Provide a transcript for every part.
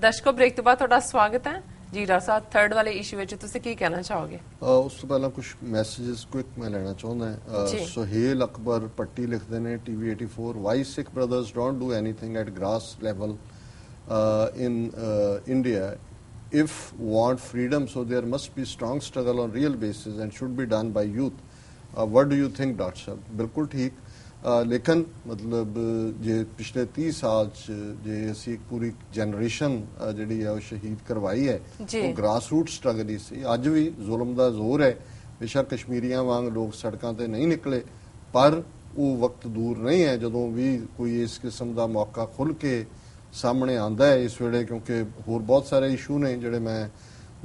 ਦਰਸ਼ਕੋ break ਤੋਂ ਬਾਅਦ ਤੁਹਾਡਾ ਸਵਾਗਤ ਹੈ ਜੀ ਡਾਕਟਰ ਸਾਹਿਬ ਥਰਡ ਵਾਲੇ ਇਸ਼ੂ ਵਿੱਚ। ਤੁਸੀਂ ਕੀ ਕਹਿਣਾ ਚਾਹੋਗੇ? ਉਸ ਤੋਂ ਪਹਿਲਾਂ ਕੁਝ ਮੈਸੇजेस ਕੁਇਕ ਮੈਂ ਲੈਣਾ ਚਾਹੁੰਦਾ ਹਾਂ। ਸੁਹੇਲ ਅਕਬਰ ਪੱਟੀ ਲਿਖਦੇ ਨੇ TV 84 why Sikh brothers don't do anything at grass level in India if want freedom so there must be strong struggle on real basis and should be done by youth. uh, what do you think dr ਬਿਲਕੁਲ ਠੀਕ। ਅ, ਲੇਕਿਨ ਮਤਲਬ ਜੇ ਪਿਛਲੇ 30 ਸਾਲ ਚ ਜੇ ਅਸੀਂ ਇੱਕ ਪੂਰੀ ਜਨਰੇਸ਼ਨ ਜਿਹੜੀ ਹੈ ਉਹ ਸ਼ਹੀਦ ਕਰਵਾਈ ਹੈ। ਉਹ ਗ੍ਰਾਸ ਰੂਟ ਸਟਰਗਲ ਹੀ ਸੀ ਅੱਜ ਵੀ ਜ਼ੁਲਮ ਦਾ ਜ਼ੋਰ ਹੈ ਬੇਸ਼ੱਕ ਕਸ਼ਮੀਰੀਆਂ ਵਾਂਗ ਲੋਕ ਸੜਕਾਂ ਤੇ ਨਹੀਂ ਨਿਕਲੇ ਪਰ ਉਹ ਵਕਤ ਦੂਰ ਨਹੀਂ ਹੈ ਜਦੋਂ ਵੀ ਕੋਈ ਇਸ ਕਿਸਮ ਦਾ ਮੌਕਾ ਖੁੱਲ ਕੇ ਸਾਹਮਣੇ ਆਂਦਾ ਹੈ ਇਸ ਵੇਲੇ ਕਿਉਂਕਿ ਹੋਰ ਬਹੁਤ ਸਾਰੇ ਇਸ਼ੂ ਨੇ ਜਿਹੜੇ ਮੈਂ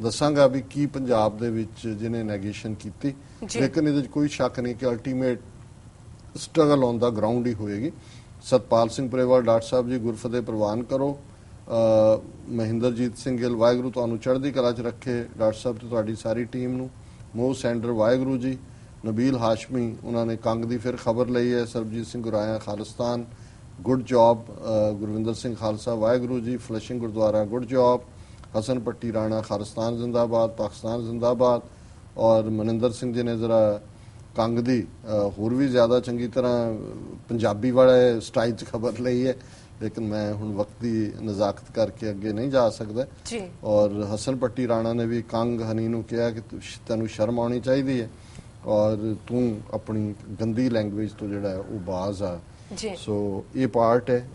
ਦੱਸਾਂਗਾ ਵੀ ਕੀ ਪੰਜਾਬ ਦੇ ਵਿੱਚ ਜਿਹਨੇ ਨੈਗੇਸ਼ਨ ਕੀਤੀ। ਲੇਕਿਨ ਇਹਦੇ 'ਚ ਕੋਈ ਸ਼ੱਕ ਨਹੀਂ ਕਿ ultimate struggle on the ground ਹੀ ਹੋਏਗੀ। ਸਤਪਾਲ ਸਿੰਘ ਪਰੇਵਾਲ, ਡਾਕਟਰ ਸਾਹਿਬ ਜੀ, ਗੁਰਫਤਿਹ ਪ੍ਰਵਾਨ ਕਰੋ। ਮਹਿੰਦਰਜੀਤ ਸਿੰਘ ਗਿੱਲ, ਵਾਹਿਗੁਰੂ ਤੁਹਾਨੂੰ ਚੜ੍ਹਦੀ ਕਲਾ 'ਚ ਰੱਖੇ। ਡਾਕਟਰ ਸਾਹਿਬ ਤੇ ਤੁਹਾਡੀ ਸਾਰੀ ਟੀਮ ਨੂੰ। ਮੋਹ ਸੈਂਡਰ ਵਾਹਿਗੁਰੂ ਜੀ। ਨਬੀਲ ਹਾਸ਼ਮੀ, ਉਹਨਾਂ ਨੇ ਕੰਗ ਦੀ ਫਿਰ ਖਬਰ ਲਈ ਹੈ। Sarabjit Singh Guraya, Khalistan. Good job Gurvinder Singh Khalsa, Waheguru ji. Flushing Gurdwara, good job. Hasan Patti Rana, Khalistan ਜ਼ਿੰਦਾਬਾਦ, ਪਾਕਿਸਤਾਨ ਜ਼ਿੰਦਾਬਾਦ। ਔਰ ਮਨਿੰਦਰ ਸਿੰਘ ਜੀ ਨੇ ਜ਼ਰਾ ਕੰਗ ਦੀ ਹੋਰ ਵੀ ਜ਼ਿਆਦਾ ਚੰਗੀ ਤਰ੍ਹਾਂ ਪੰਜਾਬੀ ਵਾਲੇ ਸਟਾਈਲ 'ਚ ਖਬਰ ਲਈ ਹੈ ਲੇਕਿਨ ਮੈਂ ਹੁਣ ਵਕਤ ਦੀ ਨਜ਼ਾਕਤ ਕਰਕੇ ਅੱਗੇ ਨਹੀਂ ਜਾ ਸਕਦਾ। ਜੀ। ਔਰ ਹਸਨ ਪੱਟੀ ਰਾਣਾ ਨੇ ਵੀ ਕੰਗ ਹਨੀ ਨੂੰ ਕਿਹਾ ਕਿ ਤੈਨੂੰ ਸ਼ਰਮ ਆਉਣੀ ਚਾਹੀਦੀ ਹੈ ਔਰ ਤੂੰ ਆਪਣੀ ਗੰਦੀ ਲੈਂਗੁਏਜ ਤੋਂ ਜਿਹੜਾ ਉਹ ਬਾਜ਼ ਆ। ਜੀ। ਸੋ ਇਹ ਪਾਰਟ ਹੈ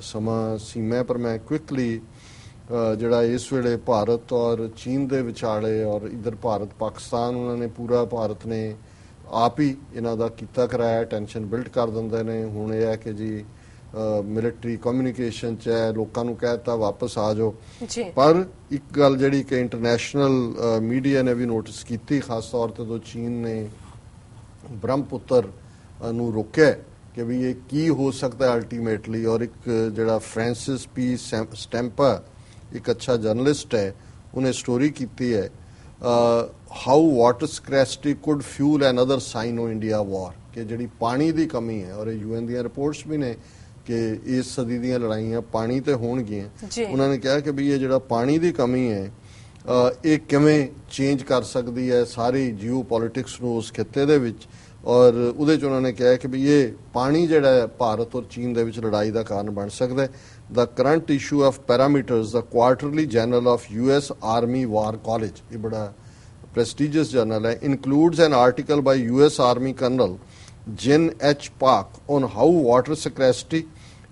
ਸਮਾਂ ਸੀਮਾ ਪਰ ਮੈਂ ਕੁਇਕਲੀ ਜਿਹੜਾ ਇਸ ਵੇਲੇ ਭਾਰਤ ਔਰ ਚੀਨ ਦੇ ਵਿਚਾਲੇ ਔਰ ਇਧਰ ਭਾਰਤ ਪਾਕਿਸਤਾਨ ਉਹਨਾਂ ਨੇ ਪੂਰਾ ਭਾਰਤ ਨੇ ਆਪ ਹੀ ਇਹਨਾਂ ਦਾ ਕੀਤਾ ਕਰਾਇਆ ਟੈਨਸ਼ਨ ਬਿਲਡ ਕਰ ਦਿੰਦੇ ਨੇ। ਹੁਣ ਇਹ ਹੈ ਕਿ ਜੀ ਮਿਲਟਰੀ ਕਮਿਊਨੀਕੇਸ਼ਨ ਚ ਹੈ ਲੋਕਾਂ ਨੂੰ ਕਹਿਤਾ ਵਾਪਸ ਆ ਜਾਓ। ਜੀ। ਪਰ ਇੱਕ ਗੱਲ ਜਿਹੜੀ ਕਿ ਇੰਟਰਨੈਸ਼ਨਲ ਮੀਡੀਆ ਨੇ ਵੀ ਨੋਟਿਸ ਕੀਤੀ ਖਾਸ ਤੌਰ ਤੇ ਜਦੋਂ ਚੀਨ ਨੇ ਬ੍ਰਹਮਪੁੱਤਰ ਨੂੰ ਰੋਕਿਆ ਕਿ ਵੀ ਇਹ ਕੀ ਹੋ ਸਕਦਾ ਅਲਟੀਮੇਟਲੀ ਔਰ ਇੱਕ ਜਿਹੜਾ ਫ੍ਰਾਂਸਿਸ ਪੀ ਸਟੈਂਪਰ ਇੱਕ ਅੱਛਾ ਜਰਨਲਿਸਟ ਹੈ ਉਹਨੇ ਸਟੋਰੀ ਕੀਤੀ ਹੈ how water scarcity could fuel another Sino India war ਕਿ ਜਿਹੜੀ ਪਾਣੀ ਦੀ ਕਮੀ ਹੈ ਔਰ ਯੂਐਨ ਦੀਆਂ ਰਿਪੋਰਟਸ ਵੀ ਨੇ ਕਿ ਇਸ ਸਦੀ ਦੀਆਂ ਲੜਾਈਆਂ ਪਾਣੀ ਤੇ ਹੋਣਗੀਆਂ। ਉਹਨਾਂ ਨੇ ਕਿਹਾ ਕਿ ਵੀ ਇਹ ਜਿਹੜਾ ਪਾਣੀ ਦੀ ਕਮੀ ਹੈ ਇਹ ਕਿਵੇਂ ਚੇਂਜ ਕਰ ਸਕਦੀ ਹੈ ਸਾਰੀ ਜੀਓ ਪੋਲਿਟਿਕਸ ਨੂੰ ਉਸ ਖਿੱਤੇ ਦੇ ਵਿੱਚ ਔਰ ਉਹਦੇ ਚ ਉਹਨਾਂ ਨੇ ਕਿਹਾ ਕਿ ਵੀ ਇਹ ਪਾਣੀ ਜਿਹੜਾ ਹੈ ਭਾਰਤ ਔਰ ਚੀਨ ਦੇ ਵਿੱਚ ਲੜਾਈ ਦਾ ਕਾਰਨ ਬਣ ਸਕਦਾ ਹੈ ਦਾ current issue of parameters the quarterly journal of US army war college ਇਹ ਬੜਾ prestigious journal hai, includes an article by US Army Colonel Jin H. Park on how water scarcity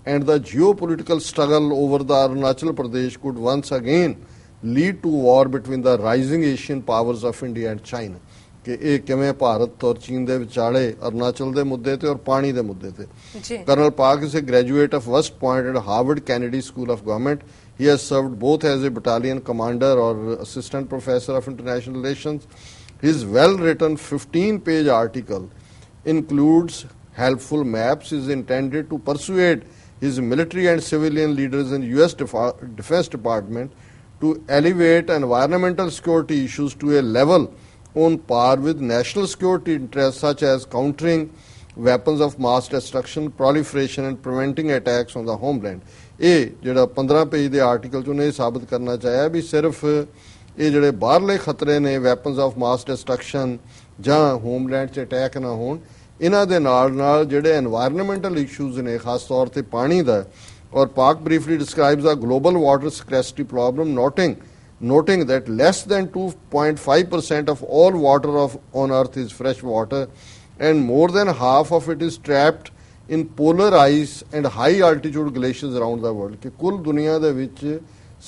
and the geopolitical struggle over the Arunachal Pradesh could once again lead to war between the rising Asian powers of India and China. ਕਿ ਇਹ ਕਿਵੇਂ ਭਾਰਤ ਔਰ ਚੀਨ ਦੇ ਵਿਚਾਲੇ ਅਰੁਣਾਚਲ ਦੇ ਮੁੱਦੇ ਤੇ ਔਰ ਪਾਣੀ ਦੇ ਮੁੱਦੇ ਤੇ ਜੀ Colonel Park is a graduate of West Point and Harvard Kennedy School of Government. He has served both as a battalion commander or assistant professor of international relations. His well written 15 page article includes helpful maps, is intended to persuade his military and civilian leaders in US Defa- Defense Department to elevate environmental security issues to a level on par with national security interests such as countering weapons of mass destruction proliferation and preventing attacks on the homeland ਇਹ ਜਿਹੜਾ 15 page ਦੇ article ਚ ਉਹਨੇ ਸਾਬਤ ਕਰਨਾ ਚਾਹਿਆ ਵੀ ਸਿਰਫ ਇਹ ਜਿਹੜੇ ਬਾਹਰਲੇ ਖਤਰੇ ਨੇ ਵੈਪਨਸ ਆਫ ਮਾਸ ਡਿਸਟਰਕਸ਼ਨ ਜਾਂ ਹੋਮਲੈਂਡ 'ਚ ਅਟੈਕ ਨਾ ਹੋਣ, ਇਹਨਾਂ ਦੇ ਨਾਲ ਨਾਲ ਜਿਹੜੇ এনवायरमेंटਲ ਇਸ਼ੂਜ਼ ਨੇ, ਖਾਸ ਤੌਰ ਤੇ ਪਾਣੀ ਦਾ, ਔਰ ਪਾਕ briefly describes a global water scarcity problem noting noting that less than 2.5% of all water of on earth is fresh water and more than half of it is trapped in polar ice and high altitude glaciers around the world ਕਿ ਕੁੱਲ ਦੁਨੀਆ ਦੇ ਵਿੱਚ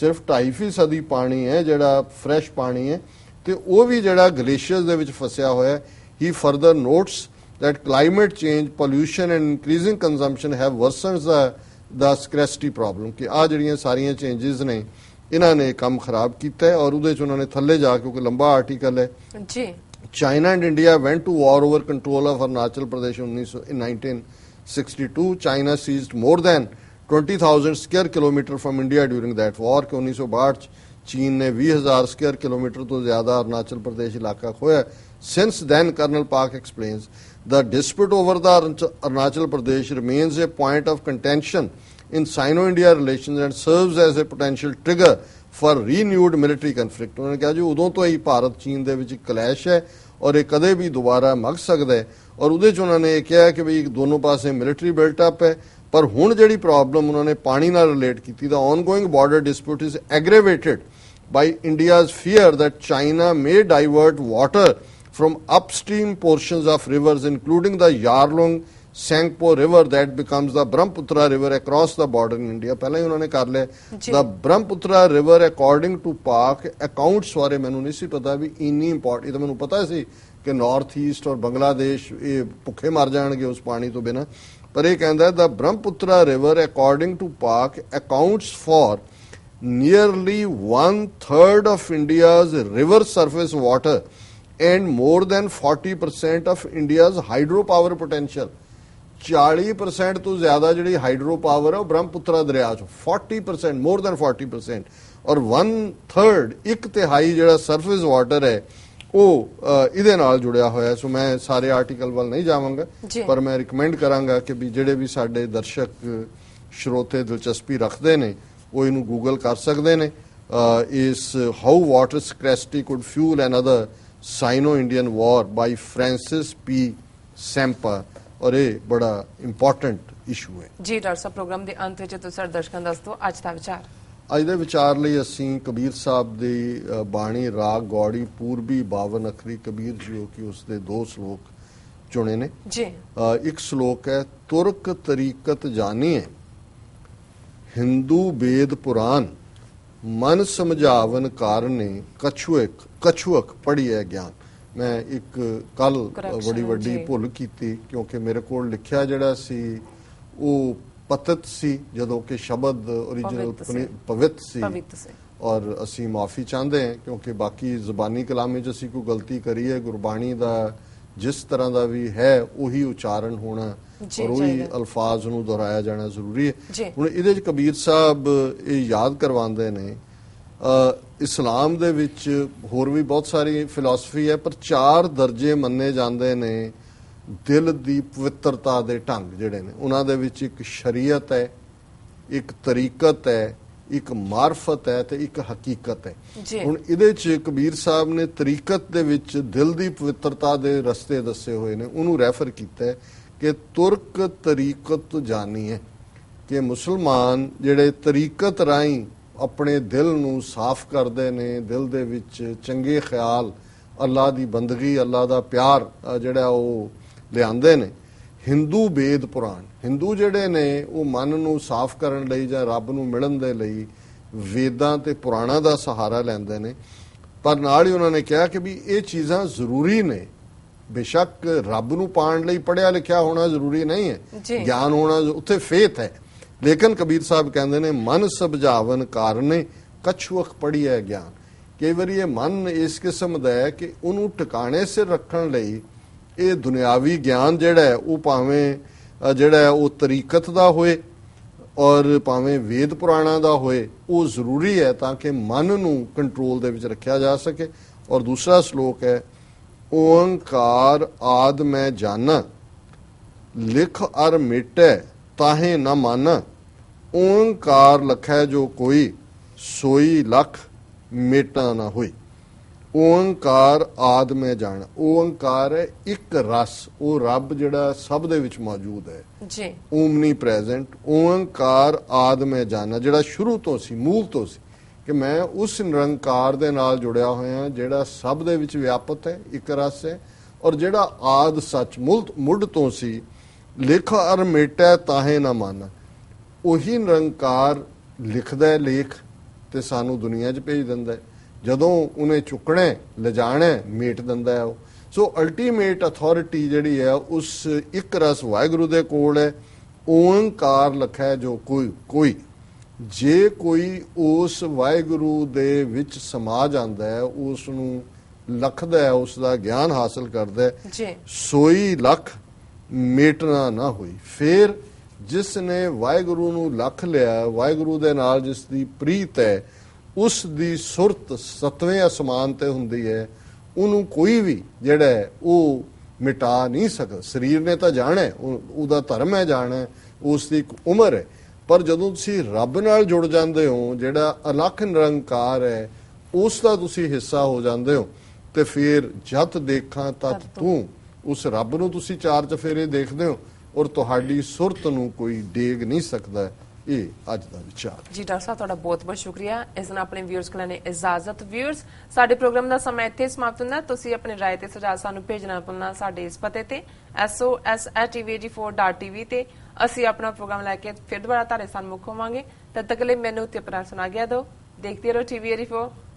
ਸਿਰਫ 2.5 ਸਦੀ ਪਾਣੀ ਹੈ ਜਿਹੜਾ ਫਰੈਸ਼ ਪਾਣੀ ਹੈ ਤੇ ਉਹ ਵੀ ਜਿਹੜਾ ਗਲੇਸ਼ੀਅਰਸ ਦੇ ਵਿੱਚ ਫਸਿਆ ਹੋਇਆ ਹੈ ਹੀ further notes that climate change pollution and increasing consumption have worsened the the scarcity problem ਕਿ ਆ ਜਿਹੜੀਆਂ ਸਾਰੀਆਂ ਚੇਂजेस ਨੇ ਇਹਨਾਂ ਨੇ ਕੰਮ ਖਰਾਬ ਕੀਤਾ ਔਰ ਉਹਦੇ ਚ ਉਹਨਾਂ ਨੇ ਥੱਲੇ ਜਾ ਕੇ ਕੋਈ ਲੰਬਾ ਆਰਟੀਕਲ ਹੈ ਜੀ went to war over control of Arunachal Pradesh in 19 in 1962. China seized more than 20,000 square kilometer from India during that war ਕਿ 1962 ਚ ਚੀਨ ਨੇ 20000 ਸਕੁਅਰ ਕਿਲੋਮੀਟਰ ਤੋਂ ਜ਼ਿਆਦਾ ਅਰੁਣਾਚਲ ਪ੍ਰਦੇਸ਼ ਇਲਾਕਾ ਖੋਇਆ since then colonel park explains the dispute over the Arunach- arunachal pradesh remains a point of contention in Sino-India relations and serves as a potential trigger for renewed military conflict ਉਹਨਾਂ ਨੇ ਕਿਹਾ ਜੀ ਉਦੋਂ ਤੋਂ ਹੀ ਭਾਰਤ ਚੀਨ ਦੇ ਵਿੱਚ ਕਲੈਸ਼ ਹੈ ਔਰ ਇਹ ਕਦੇ ਵੀ ਦੁਬਾਰਾ ਮਗ ਸਕਦਾ ਹੈ ਔਰ ਉਹਦੇ ਚ ਉਹਨਾਂ ਨੇ ਇਹ ਕਿਹਾ ਕਿ ਵੀ ਦੋਨੋਂ ਪਾਸੇ ਮਿਲਟਰੀ ਬਿਲਟ ਅਪ ਹੈ ਪਰ ਹੁਣ ਜਿਹੜੀ ਪ੍ਰੋਬਲਮ ਉਹਨਾਂ ਨੇ ਪਾਣੀ ਨਾਲ ਰਿਲੇਟ ਕੀਤੀ ਦਾ ongoing border dispute is aggravated by India's fear that China may divert water from upstream portions of rivers, including the Yarlung Sangpo River that becomes the Brahmaputra River across the border in India. ਪਹਿਲਾਂ ਹੀ ਉਹਨਾਂ ਨੇ ਕਰ ਲਿਆ ਜੀ। the Brahmaputra River according to Pak accounts ਬਾਰੇ ਮੈਨੂੰ ਨਹੀਂ ਸੀ ਪਤਾ ਵੀ ਇੰਨੀ ਇੰਪੋਰਟ ਇਹ ਤਾਂ ਮੈਨੂੰ ਪਤਾ ਸੀ ਕਿ ਨਾਰਥ ਈਸਟ ਔਰ ਬੰਗਲਾਦੇਸ਼ ਇਹ ਭੁੱਖੇ ਮਰ ਜਾਣਗੇ ਉਸ ਪਾਣੀ ਤੋਂ ਬਿਨਾ ਪਰ ਇਹ ਕਹਿੰਦਾ the Brahmaputra River according to Pak accounts for nearly one third of India's river surface water and more than 40% of India's hydropower potential. 40% ਤੋਂ ਜ਼ਿਆਦਾ ਜਿਹੜੀ ਹਾਈਡਰੋ ਪਾਵਰ ਹੈ ਉਹ ਬ੍ਰਹਮਪੁੱਤਰਾ ਦਰਿਆ ਚ 40% ਮੋਰ ਦੈਨ 40% ਔਰ 1 ਥਰਡ ਇੱਕ ਤਿਹਾਈ ਜਿਹੜਾ ਸਰਫੇਸ ਵਾਟਰ ਹੈ ਉਹ ਇਹਦੇ ਨਾਲ ਜੁੜਿਆ ਹੋਇਆ। ਸੋ ਮੈਂ ਸਾਰੇ ਆਰਟੀਕਲ ਵੱਲ ਨਹੀਂ ਜਾਵਾਂਗਾ। ਪਰ ਮੈਂ ਰਿਕਮੈਂਡ ਕਰਾਂਗਾ ਕਿ ਵੀ ਜਿਹੜੇ ਵੀ ਸਾਡੇ ਦਰਸ਼ਕ ਸਰੋਤੇ ਦਿਲਚਸਪੀ ਰੱਖਦੇ ਨੇ ਉਹ ਇਹਨੂੰ ਗੂਗਲ ਕਰ ਸਕਦੇ ਨੇ ਇਸ how water scarcity could fuel another Sino Indian war by Francis P Sempa ਔਰ ਇਹ ਬੜਾ ਇੰਪੋਰਟੈਂਟ ਇਸ਼ੂ ਹੈ। ਜੀ ਡਾਕਟਰ ਸਾਹਿਬ ਪ੍ਰੋਗਰਾਮ ਦੇ ਅੰਤ ਵਿੱਚ ਤੁਸੀਂ ਦਰਸ਼ਕਾਂ ਦੱਸ ਦਿਓ ਅੱਜ ਦਾ ਵਿਚਾਰ। ਅੱਜ ਦੇ ਵਿਚਾਰ ਲਈ ਅਸੀਂ ਕਬੀਰ ਸਾਹਿਬ ਦੀ ਬਾਣੀ ਰਾਗ ਗੌੜੀ ਪੂਰਬੀ 52 ਅਖਰੀ ਕਬੀਰ ਜੀ ਕਿ ਉਸ ਦੇ ਦੋ ਸ਼ਲੋਕ ਚੁਣੇ ਨੇ। ਜੀ। ਇੱਕ ਸ਼ਲੋਕ ਹੈ ਤੁਰਕ ਤਰੀਕਤ ਜਾਣੀਏ ਹਿੰਦੂ ਵੇਦ ਪੁਰਾਨ ਮਨ ਸਮਝਾਵਨ ਕਾਰਨੇ ਕਛੁਕ ਕਛੁਕ ਪੜੀ ਹੈ ਗਿਆਨ। ਮੈਂ ਇੱਕ ਕੱਲ ਬੜੀ ਵੱਡੀ। ਭੁੱਲ ਕੀਤੀ ਕਿਉਂਕਿ ਮੇਰੇ ਕੋਲ ਲਿਖਿਆ ਜਿਹੜਾ ਸੀ ਉਹ ਪਤਤ ਸੀ ਜਦੋਂ ਕਿ ਸ਼ਬਦ origignal ਪਵਿੱਤ ਸੀ। ਔਰ ਅਸੀਂ ਮਾਫੀ ਚਾਹੁੰਦੇ ਹਾਂ ਕਿਉਂਕਿ ਬਾਕੀ ਜ਼ੁਬਾਨੀ ਕਲਾਮੇ 'ਚ ਅਸੀਂ ਕੋਈ ਗਲਤੀ ਕਰੀ ਹੈ ਗੁਰਬਾਣੀ ਦਾ ਜਿਸ ਤਰ੍ਹਾਂ ਦਾ ਵੀ ਹੈ ਉਹੀ ਉਚਾਰਨ ਹੋਣਾ ਔਰ ਉਹੀ। ਅਲਫਾਜ਼ ਨੂੰ ਦੁਹਰਾਇਆ ਜਾਣਾ ਜ਼ਰੂਰੀ। ਹੈ ਹੁਣ ਇਹਦੇ 'ਚ ਕਬੀਰ ਸਾਹਿਬ ਇਹ ਯਾਦ ਕਰਵਾਉਂਦੇ ਨੇ ਇਸਲਾਮ ਦੇ ਵਿੱਚ ਹੋਰ ਵੀ ਬਹੁਤ ਸਾਰੀ ਫਿਲਾਸਫੀ ਹੈ ਪਰ ਚਾਰ ਦਰਜੇ ਮੰਨੇ ਜਾਂਦੇ ਨੇ ਦਿਲ ਦੀ ਪਵਿੱਤਰਤਾ ਦੇ ਢੰਗ ਜਿਹੜੇ ਨੇ ਉਹਨਾਂ ਦੇ ਵਿੱਚ ਇੱਕ ਸ਼ਰੀਅਤ ਹੈ ਇੱਕ ਤਰੀਕਤ ਹੈ ਇੱਕ ਮਾਰਫਤ ਹੈ ਤੇ ਇੱਕ ਹਕੀਕਤ ਹੈ। ਹੁਣ ਇਹਦੇ ਚ ਕਬੀਰ ਸਾਹਿਬ ਨੇ ਤਰੀਕਤ ਦੇ ਵਿੱਚ ਦਿਲ ਦੀ ਪਵਿੱਤਰਤਾ ਦੇ ਰਸਤੇ ਦੱਸੇ ਹੋਏ ਨੇ ਉਹਨੂੰ ਰੈਫਰ ਕੀਤਾ ਹੈ ਕਿ ਤੁਰਕ ਤਰੀਕਤ ਜਾਣੀ ਹੈ ਕਿ ਮੁਸਲਮਾਨ ਜਿਹੜੇ ਤਰੀਕਤ ਰਾਹੀਂ ਆਪਣੇ ਦਿਲ ਨੂੰ ਸਾਫ਼ ਕਰਦੇ ਨੇ ਦਿਲ ਦੇ ਵਿੱਚ ਚੰਗੇ ਖਿਆਲ ਅੱਲਾ ਦੀ ਬੰਦਗੀ ਅੱਲਾ ਦਾ ਪਿਆਰ ਜਿਹੜਾ ਉਹ ਲਿਆਂਦੇ ਨੇ। ਹਿੰਦੂ ਵੇਦ ਪੁਰਾਣ ਹਿੰਦੂ ਜਿਹੜੇ ਨੇ ਉਹ ਮਨ ਨੂੰ ਸਾਫ਼ ਕਰਨ ਲਈ ਜਾਂ ਰੱਬ ਨੂੰ ਮਿਲਣ ਦੇ ਲਈ ਵੇਦਾਂ ਤੇ ਪੁਰਾਣਾਂ ਦਾ ਸਹਾਰਾ ਲੈਂਦੇ ਨੇ। ਪਰ ਨਾਲ ਹੀ ਉਹਨਾਂ ਨੇ ਕਿਹਾ ਕਿ ਵੀ ਇਹ ਚੀਜ਼ਾਂ ਜ਼ਰੂਰੀ ਨੇ। ਬੇਸ਼ੱਕ ਰੱਬ ਨੂੰ ਪਾਣ ਲਈ ਪੜਿਆ ਲਿਖਿਆ ਹੋਣਾ ਜ਼ਰੂਰੀ ਨਹੀਂ ਹੈ। ਗਿਆਨ ਹੋਣਾ ਉੱਥੇ ਫੇਥ ਹੈ। ਲੇਕਿਨ ਕਬੀਰ ਸਾਹਿਬ ਕਹਿੰਦੇ ਨੇ, ਮਨ ਸਮਝਾਵਨ ਕਾਰਨੇ ਕਛੁਖ ਪੜੀ ਹੈ ਗਿਆਨ। ਕਈ ਵਾਰੀ ਇਹ ਮਨ ਇਸ ਕਿਸਮ ਦਾ ਹੈ ਕਿ ਉਹਨੂੰ ਟਿਕਾਣੇ ਸਿਰ ਰੱਖਣ ਲਈ ਇਹ ਦੁਨਿਆਵੀ ਗਿਆਨ ਜਿਹੜਾ ਹੈ ਉਹ ਭਾਵੇਂ ਜਿਹੜਾ ਹੈ ਉਹ ਤਰੀਕਤ ਦਾ ਹੋਏ ਔਰ ਭਾਵੇਂ ਵੇਦ ਪੁਰਾਣਾ ਦਾ ਹੋਏ, ਉਹ ਜ਼ਰੂਰੀ ਹੈ ਤਾਂ ਕਿ ਮਨ ਨੂੰ ਕੰਟਰੋਲ ਦੇ ਵਿੱਚ ਰੱਖਿਆ ਜਾ ਸਕੇ। ਔਰ ਦੂਸਰਾ ਸ਼ਲੋਕ ਹੈ ਓੰਕਾਰ ਆਦ ਮੈਂ ਜਾਣਾ, ਲਿਖ ਅਰ ਮਿਟੈ ਤਾਹੇ ਨ ਮਨ। ਓੰਕਾਰ ਲਖੈ ਜੋ ਕੋਈ ਸੋਈ ਲਖ ਮਿਟਾ ਨਾ ਹੋਈ। ਓੰਕਾਰ ਆਦ ਮੈਂ ਜਾਣ। ਓੰਕਾਰ ਹੈ ਇੱਕ ਰਸ। ਉਹ ਰੱਬ ਜਿਹੜਾ ਸਭ ਦੇ ਵਿੱਚ ਮੌਜੂਦ ਹੈ। ਜੀ। Omni present. ਓੰਕਾਰ ਆਦ ਮੈਂ ਜਾਣਾ ਜਿਹੜਾ ਸ਼ੁਰੂ ਤੋਂ ਸੀ ਮੂਲ ਤੋਂ ਸੀ ਕਿ ਮੈਂ ਉਸ ਨਿਰੰਕਾਰ ਦੇ ਨਾਲ ਜੁੜਿਆ ਹੋਇਆ ਜਿਹੜਾ ਸਭ ਦੇ ਵਿੱਚ ਵਿਆਪਤ ਹੈ ਇੱਕ ਰਸ ਹੈ ਔਰ ਜਿਹੜਾ ਆਦ ਸੱਚ ਮੁੱਢ ਤੋਂ ਸੀ ਲਿਖ ਅਰ ਮੇਟੈ ਤਾਹੇ ਨਾ ਮਨ। ਉਹੀ ਨਿਰੰਕਾਰ ਲਿਖਦਾ ਹੈ ਲੇਖ ਤੇ ਸਾਨੂੰ ਦੁਨੀਆ 'ਚ ਭੇਜ ਦਿੰਦਾ ਹੈ। ਜਦੋਂ ਉਹਨੇ ਚੁੱਕਣਾ ਲਿਜਾਣਾ ਮੇਟ ਦਿੰਦਾ ਹੈ ਉਹ। ਸੋ ਅਲਟੀਮੇਟ ਅਥਾਰਟੀ ਜਿਹੜੀ ਹੈ ਉਸ ਇੱਕ ਰਸ ਵਾਹਿਗੁਰੂ ਦੇ ਕੋਲ ਹੈ। ਓੰਕਾਰ ਲਖੈ ਜੋ ਕੋਈ ਕੋਈ। ਜੇ ਕੋਈ ਉਸ ਵਾਹਿਗੁਰੂ ਦੇ ਵਿੱਚ ਸਮਾ ਜਾਂਦਾ ਹੈ ਉਸ ਨੂੰ ਲਖਦਾ ਹੈ ਉਸ ਦਾ ਗਿਆਨ ਹਾਸਲ ਕਰਦਾ ਹੈ। ਜੀ। ਸੋਈ ਲਖ ਮੇਟਣਾ ਨਾ ਹੋਈ। ਫਿਰ ਜਿਸ ਨੇ ਵਾਹਿਗੁਰੂ ਨੂੰ ਲਖ ਲਿਆ ਵਾਹਿਗੁਰੂ ਦੇ ਨਾਲ ਜਿਸ ਦੀ ਪ੍ਰੀਤ ਹੈ ਉਸ ਦੀ ਸੁਰਤ ਸਤਵੇਂ ਅਸਮਾਨ ਤੇ ਹੁੰਦੀ ਹੈ। ਉਹਨੂੰ ਕੋਈ ਵੀ ਜਿਹੜਾ ਉਹ ਮਿਟਾ ਨਹੀਂ ਸਕਦਾ। ਸਰੀਰ ਨੇ ਤਾਂ ਜਾਣਾ ਉਹਦਾ ਧਰਮ ਹੈ ਜਾਣਾ ਉਸ ਦੀ ਇੱਕ ਉਮਰ ਹੈ। ਪਰ ਜਦੋਂ ਤੁਸੀਂ ਰੱਬ ਨਾਲ ਜੁੜ ਜਾਂਦੇ ਹੋ ਜਿਹੜਾ ਅਲੱਖ ਨਿਰੰਕਾਰ ਹੈ ਉਸ ਦਾ ਤੁਸੀਂ ਹਿੱਸਾ ਹੋ ਜਾਂਦੇ ਹੋ। ਤੇ ਫਿਰ ਜਤ ਦੇਖਾਂ ਤਤ ਤੂੰ ਉਸ ਰੱਬ ਨੂੰ ਤੁਸੀਂ ਚਾਰ ਚਫੇਰੇ ਦੇਖਦੇ ਹੋ ਔਰ ਤੁਹਾਡੀ ਸੁਰਤ ਨੂੰ ਕੋਈ ਡੇਗ ਨਹੀਂ ਸਕਦਾ, ਇਹ ਅੱਜ ਦਾ ਵਿਚਾਰ। ਜੀ ਡਾਕਟਰ ਸਾਹਿਬ, ਤੁਹਾਡਾ ਬਹੁਤ ਬਹੁਤ ਸ਼ੁਕਰੀਆ। ਇਸ ਨਾਲ ਆਪਣੇ ਵਿਊਅਰਸ ਕੋਲ ਨੇ ਇਜਾਜ਼ਤ। ਵਿਊਅਰਸ ਸਾਡੇ ਪ੍ਰੋਗਰਾਮ ਦਾ ਸਮਾਂ ਇੱਥੇ ਸਮਾਪਤ ਹੁੰਦਾ। ਤੁਸੀਂ ਆਪਣੀ ਰਾਏ ਤੇ ਸੁਝਾਅ ਸਾਨੂੰ ਭੇਜਣਾ ਭੁੱਲਣਾ ਸਾਡੇ ਇਸ ਪਤੇ ਤੇ sos@tvag4.tv ਤੇ। ਅਸੀਂ ਆਪਣਾ ਪ੍ਰੋਗਰਾਮ ਲੈ ਕੇ ਫਿਰ ਦੁਬਾਰਾ ਤੁਹਾਡੇ ਸਾਹਮਣੇ ਹੋਵਾਂਗੇ। ਤਦ ਤੱਕ ਲਈ ਮੈਨੂੰ ਤੇ ਆਪਣਾ ਸੁਣਾ ਗਿਆ ਦਿਓ। ਦੇਖਦੇ ਰਹੋ ਟੀਵੀ 84